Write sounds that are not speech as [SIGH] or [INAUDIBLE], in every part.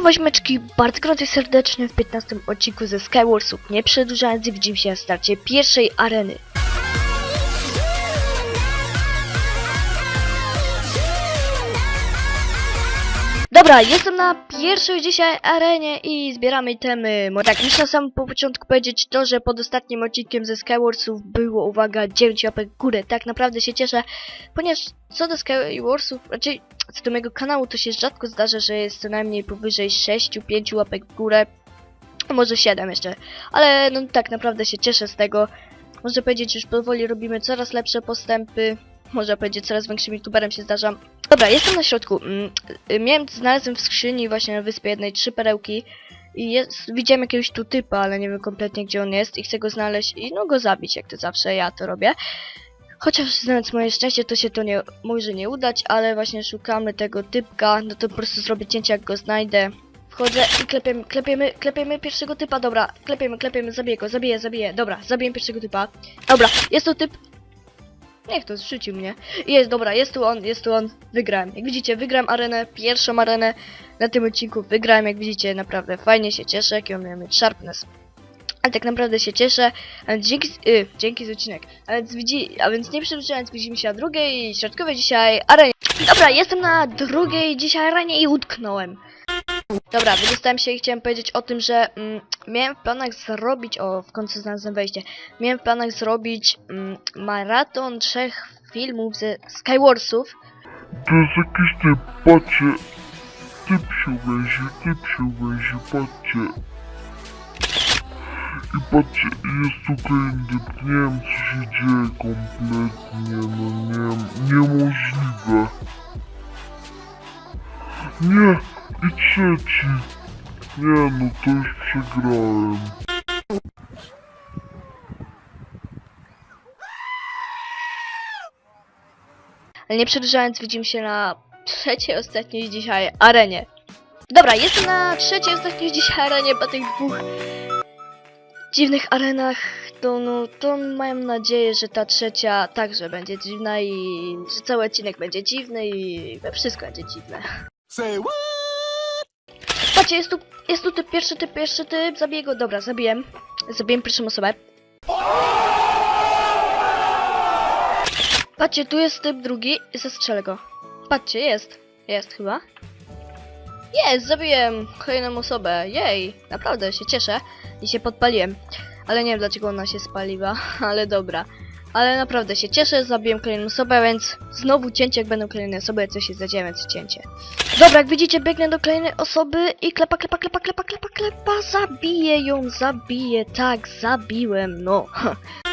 Witam woźmeczki bardzo gorąco serdecznie w 15 odcinku ze Skywarsów. Nie przedłużając, widzimy się na starcie pierwszej areny. Dobra, jestem na pierwszej dzisiaj arenie i zbieramy itemy. Mo- Tak, muszę samym po początku powiedzieć to, że pod ostatnim odcinkiem ze Skywarsów było, uwaga, 9 łapek górę. Tak naprawdę się cieszę, ponieważ co do Skywarsów, raczej co do mojego kanału, to się rzadko zdarza, że jest co najmniej powyżej 6-5 łapek w górę. Może 7 jeszcze. Ale no tak naprawdę się cieszę z tego. Można powiedzieć, już powoli robimy coraz lepsze postępy. Można powiedzieć, coraz większym youtuberem się zdarzam. Dobra, jestem na środku. Mm, y, Miałem, znalazłem w skrzyni właśnie na wyspie jednej trzy perełki. I jest, widziałem jakiegoś tu typa, ale nie wiem kompletnie gdzie on jest i chcę go znaleźć i no go zabić, jak to zawsze ja to robię. Chociaż znając moje szczęście, to się to nie może nie udać, ale właśnie szukamy tego typka, no to po prostu zrobię cięcie jak go znajdę. Wchodzę i klepiemy, klepiemy, klepiemy pierwszego typa, dobra, klepiemy, klepiemy, zabiję go, zabiję, zabiję, dobra, zabiję pierwszego typa. Dobra, jest tu typ. Niech to zrzucił mnie. Jest, dobra, jest tu on, jest tu on, wygrałem. Jak widzicie, wygrałem arenę, pierwszą arenę na tym odcinku, wygrałem, jak widzicie, naprawdę fajnie się cieszę, jaki on miał mieć sharpness. Ale tak naprawdę się cieszę, a więc dzięki, y, dzięki za odcinek. A więc, widzi, a więc nie przedłużając, widzimy się na drugiej, środkowej dzisiaj arenie. Dobra, jestem na drugiej dzisiaj arenie i utknąłem. Dobra, wydostałem się i chciałem powiedzieć o tym, że mm, miałem w planach zrobić, o w końcu znalazłem wejście, miałem w planach zrobić mm, maraton trzech filmów ze Skywarsów. To jest jakiś typ, patrzcie. Typ się więzi, typ się patrzcie. I patrzcie, jest tu kolejny typ, nie wiem co się dzieje kompletnie, no nie wiem, niemożliwe. Nie, i trzeci. Nie no, to już przegrałem. Ale nie przedłużając, widzimy się na trzeciej, ostatniej dzisiaj arenie. Dobra, jestem na trzeciej, ostatniej dzisiaj arenie po tych dwóch dziwnych arenach. To, no, to mam nadzieję, że ta trzecia także będzie dziwna i że cały odcinek będzie dziwny i we wszystko będzie dziwne. Say what? Patrzcie, jest tu, jest tu typ, pierwszy typ, pierwszy typ, zabiję go, dobra, zabiłem. Zabiłem pierwszą osobę. Patrzcie, tu jest typ drugi, zastrzelę go. Patrzcie, jest, jest chyba. Jest, zabiłem kolejną osobę, jej, naprawdę się cieszę i się podpaliłem. Ale nie wiem dlaczego ona się spaliła, [LAUGHS] ale dobra. Ale naprawdę się cieszę, zabiłem kolejną osobę, więc znowu cięcie, jak będą kolejne osoby, coś się zadzieje, więc cięcie. Dobra, jak widzicie, biegnę do kolejnej osoby i klepa, klepa, klepa, klepa, klepa, klepa, zabiję ją, zabiję, tak, zabiłem, no. [LAUGHS]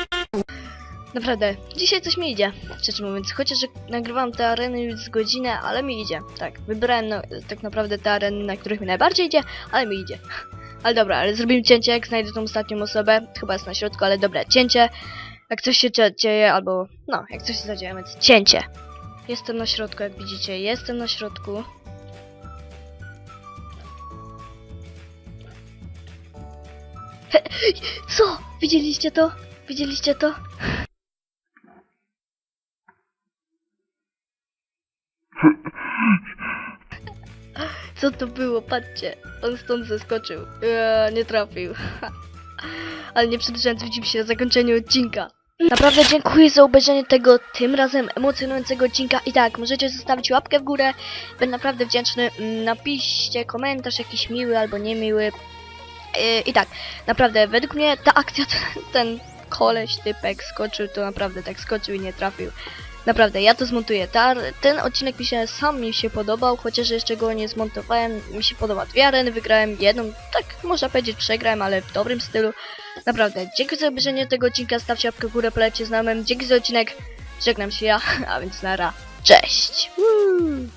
Naprawdę, dzisiaj coś mi idzie, szczerze mówiąc, chociaż nagrywam te areny już z godzinę, ale mi idzie, tak, wybrałem no, tak naprawdę te areny, na których mi najbardziej idzie, ale mi idzie. [LAUGHS] Ale dobra, ale zrobimy cięcie, jak znajdę tą ostatnią osobę, chyba jest na środku, ale dobra, cięcie, jak coś się dzie- dzieje, albo, no, jak coś się zadzieje, więc cięcie. Jestem na środku, jak widzicie, jestem na środku. [LAUGHS] Co? Widzieliście to? Widzieliście to? Co to było? Patrzcie, on stąd zeskoczył. Eee, nie trafił. [LAUGHS] Ale nie przedłużając, widzimy się na zakończeniu odcinka. Naprawdę dziękuję za obejrzenie tego tym razem emocjonującego odcinka. I tak, możecie zostawić łapkę w górę. Będę naprawdę wdzięczny. Mm, Napiszcie komentarz jakiś miły albo niemiły. Yy, I tak, naprawdę, według mnie ta akcja, ten, [LAUGHS] ten koleś, typek skoczył, to naprawdę tak skoczył i nie trafił. Naprawdę, ja to zmontuję. Ta, ten odcinek mi się sam mi się podobał, chociaż jeszcze go nie zmontowałem. Mi się podoba dwie areny, wygrałem jedną, tak można powiedzieć przegrałem, ale w dobrym stylu. Naprawdę, dzięki za obejrzenie tego odcinka, stawcie łapkę w górę, polecie znajomym. Dzięki za odcinek, żegnam się ja, [LAUGHS] a więc nara, cześć! Woo!